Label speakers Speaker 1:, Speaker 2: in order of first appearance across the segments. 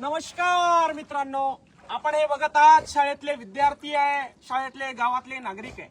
Speaker 1: नमस्कार मित्रांनो आपण हे बघत आहात शाळेतले विद्यार्थी आहे शाळेतले गावातले नागरिक आहे.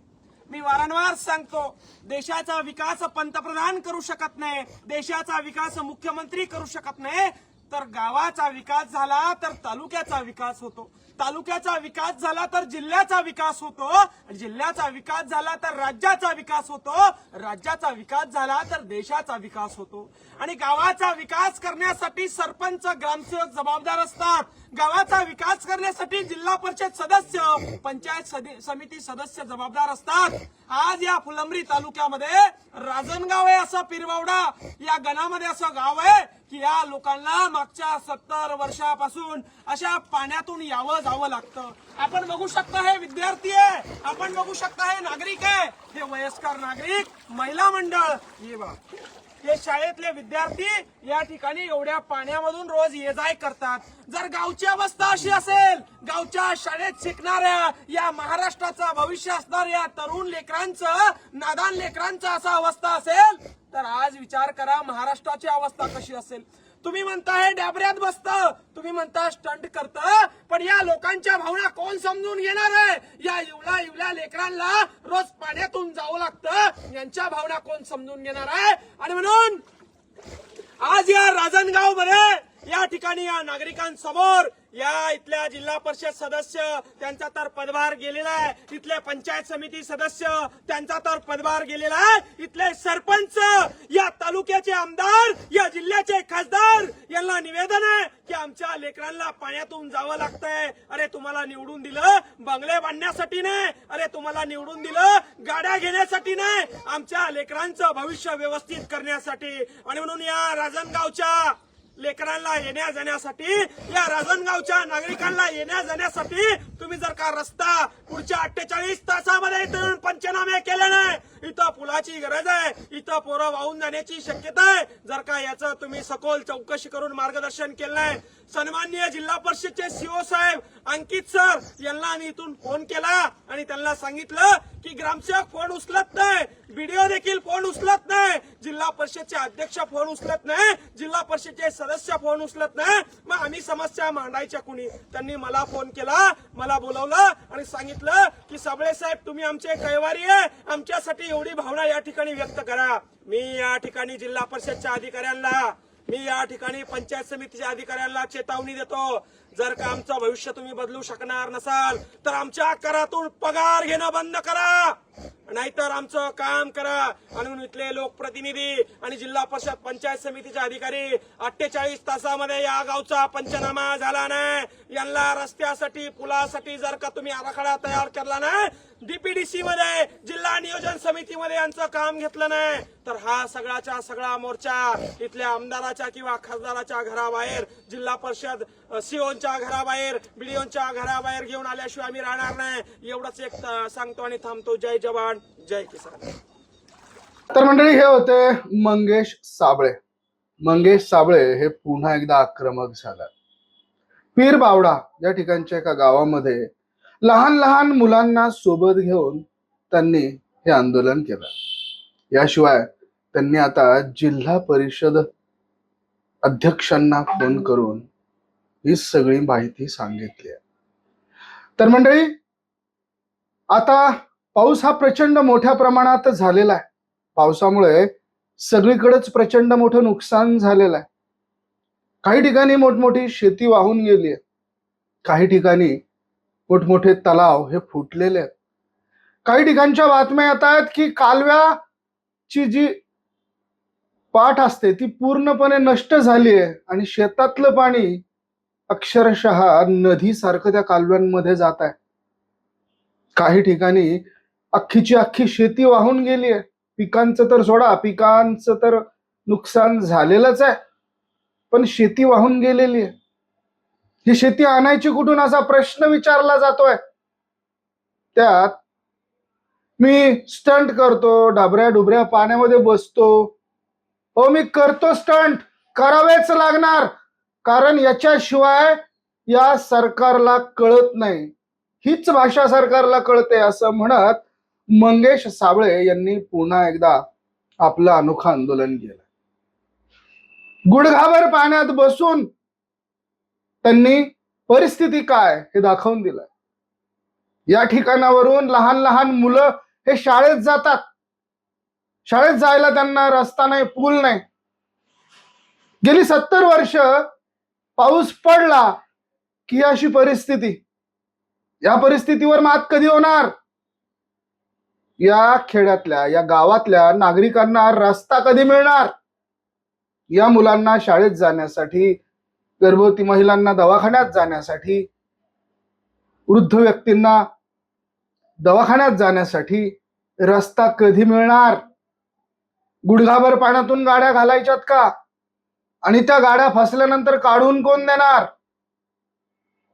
Speaker 1: मी वारंवार सांगतो देशाचा विकास पंतप्रधान करू शकत नाही देशाचा विकास मुख्यमंत्री करू शकत नाही. तर गावाचा विकास झाला तर तालुक्याचा विकास होतो. तालुक्याचा विकास झाला तर जिल्ह्याचा विकास होतो. जिल्ह्याचा विकास झाला तर राज्याचा विकास होतो. राज्याचा विकास झाला तर देशाचा विकास होतो. आणि गावाचा विकास करण्यासाठी सरपंच ग्रामसेवक जबाबदार असतात. गावाचा विकास करण्यासाठी जिल्हा परिषद सदस्य पंचायत समिती सदस्य जबाबदार असतात. आज या फुलंब्री तालुक्यामध्ये राजनगाव आहे असं पिरवावडा या गणामध्ये असं गाव आहे की या लोकांना मागच्या सत्तर वर्षापासून अशा पाण्यातून यावं जावं लागतं. आपण बघू शकता हे विद्यार्थी आहे. आपण बघू शकता हे नागरिक आहे. हे वयस्कर नागरिक महिला मंडळ. हे बघा. हे शाळेतले विद्यार्थी या ठिकाणी एवढ्या पाण्यामधून रोज ये जाय करतात. जर गावची अवस्था अशी असेल गावच्या शाळेत शिकणाऱ्या या महाराष्ट्राचं भविष्य असणाऱ्या तरुण लेकरांचं नादान लेकरांचं असा अवस्था असेल तर आज विचार करा महाराष्ट्राची अवस्था कशी असेल? तुम्ही म्हणता हे डॅबऱ्यात बसतं. तुम्ही म्हणता स्टंट करतं. पण या लोकांच्या भावना कोण समजून घेणार आहे? या इवल्या इवल्या लेकरांना रोज पाण्यातून जावं लागतं. यांच्या भावना कोण समजून घेणार आहे? आणि म्हणून आज या राजनगावमध्ये या ठिकाणी या नागरिकांसमोर या इथल्या जिल्हा परिषद सदस्य त्यांचा तर पदभार गेलेला आहे. इथले पंचायत समिती सदस्य त्यांचा तर पदभार गेलेला आहे. इथले सरपंच या तालुक्याचे आमदार या जिल्ह्याचे खासदार यांना निवेदन आहे की आमच्या लेकरांना पाण्यातून जावं लागतंय. अरे तुम्हाला निवडून दिलं बंगले बांधण्यासाठी नाही. अरे तुम्हाला निवडून दिलं गाड्या घेण्यासाठी नाही. आमच्या लेकरांचं भविष्य व्यवस्थित करण्यासाठी. आणि म्हणून या राजनगावच्या लेकरांना येण्या जाण्यासाठी या राजनगावच्या नागरिकांना येण्या जाण्यासाठी तुम्ही जर का रस्ता पुढच्या अठ्ठेचाळीस तासामध्ये येऊन पंचनामे केले नाही इथं पुलाची गरज आहे. इथं पोरं वाहून जाण्याची शक्यता आहे. जर का याचं तुम्ही सखोल चौकशी करून मार्गदर्शन केलं आहे. सन्माननीय जिल्हा परिषदचे सीओ साहेब अंकित सर यांना आम्ही इथून फोन केला आणि त्यांना सांगितलं की ग्रामसेवक फोन उचलत नाही. व्हिडिओ देखील फोन उचलत नाही. जिल्हा परिषदचे अध्यक्ष फोन उचलत नाही. जिल्हा परिषदचे सदस्य फोन उचलत नाही. मग आम्ही समस्या मांडायच्या कुणी? त्यांनी मला फोन केला मला बोलवलं आणि सांगितलं की सबळे साहेब तुम्ही आमचे कैवारी आहे. आमच्यासाठी एवढी भावना या ठिकाणी व्यक्त करा. मी या ठिकाणी जिल्हा परिषदच्या अधिकाऱ्यांना मी या ठिकाणी पंचायत समितीच्या अधिकाऱ्यांना चेतावणी देतो. जर का आमचं भविष्य तुम्ही बदलू शकणार नसाल तर आमच्या करातून पगार घेणं बंद करा. नाहीतर आमचं काम करा. आणि म्हणून इथले लोकप्रतिनिधी आणि जिल्हा परिषद पंचायत समितीचे अधिकारी अठ्ठेचाळीस तासामध्ये या गावचा पंचनामा झाला नाही. यांना रस्त्यासाठी पुलासाठी जर का तुम्ही आराखडा तयार केला नाही डीपीडीसी मध्ये जिल्हा नियोजन समितीमध्ये यांचं काम घेतलं नाही तर हा सगळ्याचा सगळा मोर्चा इथल्या आमदाराच्या किंवा खासदाराच्या घराबाहेर जिल्हा परिषद सीओच्या घराबाहेर बीडीओच्या घराबाहेर घेऊन आल्याशिवाय आम्ही राहणार नाही. एवढंच एक सांगतो आणि थांबतो. जय जवान जय किसान.
Speaker 2: तर मंडळी हे होते मंगेश साबळे. मंगेश साबळे हे पुन्हा एकदा आक्रमक झाला. पीर बावडा या ठिकाणच्या एका गावामध्ये लहान लहान मुलांना सोबत घेऊन त्यांनी हे आंदोलन केलं. याशिवाय त्यांनी आता जिल्हा परिषद अध्यक्षांना फोन करून ही सगळी माहिती सांगितली आहे. तर मंडळी आता पाऊस हा प्रचंड मोठ्या प्रमाणात झालेला आहे. पावसामुळे सगळीकडेच प्रचंड मोठं नुकसान झालेलं आहे. काही ठिकाणी मोठमोठी शेती वाहून गेली आहे. काही ठिकाणी मोठमोठे तलाव हे फुटलेले आहेत. काही ठिकाणच्या बातम्या येत आहेत की कालव्याची जी पाठ असते ती पूर्णपणे नष्ट झाली आहे आणि शेतातलं पाणी अक्षरशः नदीसारखं त्या कालव्यांमध्ये जात आहे. काही ठिकाणी अख्खीची अख्खी शेती वाहून गेली आहे. पिकांचं तर सोडा पिकांचं तर नुकसान झालेलंच आहे. पण शेती वाहून गेलेली आहे. ही शेती आणायची कुठून असा प्रश्न विचारला जातोय. त्यात मी स्टंट करतो डाबऱ्या डुबऱ्या पाण्यामध्ये बसतो. हो मी करतो स्टंट करावेच लागणार. कारण याच्याशिवाय या सरकारला कळत नाही. हीच भाषा सरकारला कळते असं म्हणत मंगेश साबळे यांनी पुन्हा एकदा आपलं अनोखं आंदोलन केलं. गुडघाभर पाण्यात बसून त्यांनी परिस्थिती काय हे दाखवून दिलंय. या ठिकाणावरून लहान लहान मुलं हे शाळेत जातात. शाळेत जायला त्यांना रस्ता नाही पूल नाही. गेली सत्तर वर्ष पाऊस पडला की अशी परिस्थिती. या परिस्थितीवर मात कधी होणार? या खेड्यातल्या या गावातल्या नागरिकांना रस्ता कधी मिळणार? या मुलांना शाळेत जाण्यासाठी गर्भवती महिलांना दवाखान्यात जाण्यासाठी वृद्ध व्यक्तींना दवाखान्यात जाण्यासाठी रस्ता कधी मिळणार? गुडघाभर पाण्यातून गाड्या घालायच्यात का? आणि त्या गाड्या फसल्यानंतर काढून कोण देणार?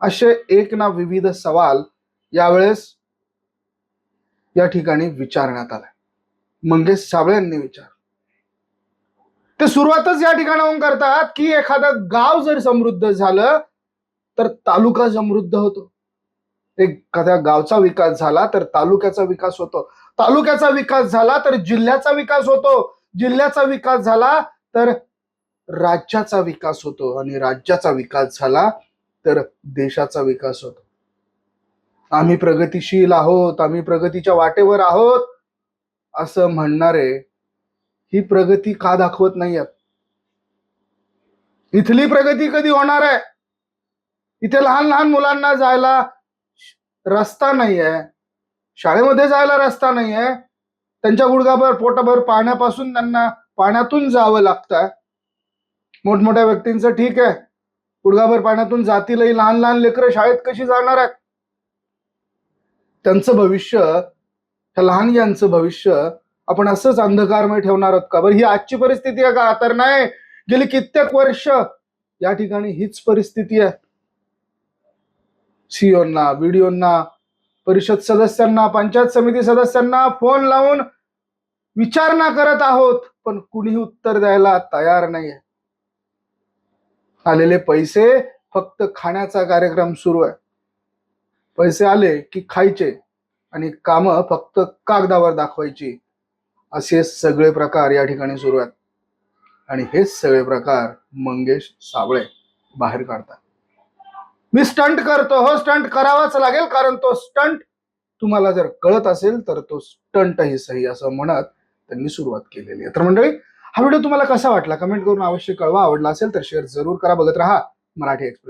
Speaker 2: असे एक ना विविध सवाल यावेळेस या ठिकाणी विचारण्यात आलाय. मंगेश साबळे यांनी विचार. ते सुरुवातच या ठिकाणाहून करतात की एखादं गाव जर समृद्ध झालं तर तालुका समृद्ध होतो. एखाद्या गावचा विकास झाला तर तालुक्याचा विकास होतो. तालुक्याचा विकास झाला तर जिल्ह्याचा विकास होतो. जिल्ह्याचा विकास झाला तर राज्याचा विकास होतो आणि राज्याचा विकास झाला तर देशाचा विकास होतो. आम्ही प्रगतीशील आहोत आम्ही प्रगतीच्या वाटेवर आहोत असं म्हणणारे ही प्रगती का दाखवत नाहीयेत? इथली प्रगती कधी होणार आहे? इथे लहान लहान मुलांना जायला रस्ता नाहीये. शाळेमध्ये जायला रस्ता नाहीये. त्यांच्या गुडघाभर पोटाभर पाण्यापासून त्यांना पाण्यातून जावं लागतं मोठमोठ्या व्यक्तींचं ठीक आहे. गुडघाभर पाण्यातून जातीलही लहान लहान लेकरं शाळेत कशी जाणार आहेत? त्यांचं भविष्य त्या लहान यांचं भविष्य आपण असंच अंधकारमय ठेवणार आहोत का? बरं ही आजची परिस्थिती आहे का? तर नाही. गेली कित्येक वर्ष या ठिकाणी हीच परिस्थिती आहे. सीओना बीडीओना परिषद सदस्यांना पंचायत समिती सदस्यांना फोन लावून विचारणा करत आहोत पण कुणीही उत्तर द्यायला तयार नाहीये. आलेले पैसे फक्त खाण्याचा कार्यक्रम सुरू आहे. पैसे आले की खायचे आणि कामं फक्त कागदावर दाखवायची. असे सगळे प्रकार या ठिकाणी सुरू आहेत. आणि हेच सगळे प्रकार मंगेश साबळे बाहेर काढतात. मी स्टंट करतो. हो स्टंट करावाच लागेल कारण तो स्टंट तुम्हाला जर कळत असेल तर तो स्टंटही सही असं म्हणत त्यांनी सुरुवात केलेली आहे. तर मंडळी हा व्हिडिओ तुम्हाला कसा वाटला? कमेंट करून अवश्य कळवा. आवडला असेल तर शेअर जरूर करा. बघत राहा मराठी एक्सप्रेस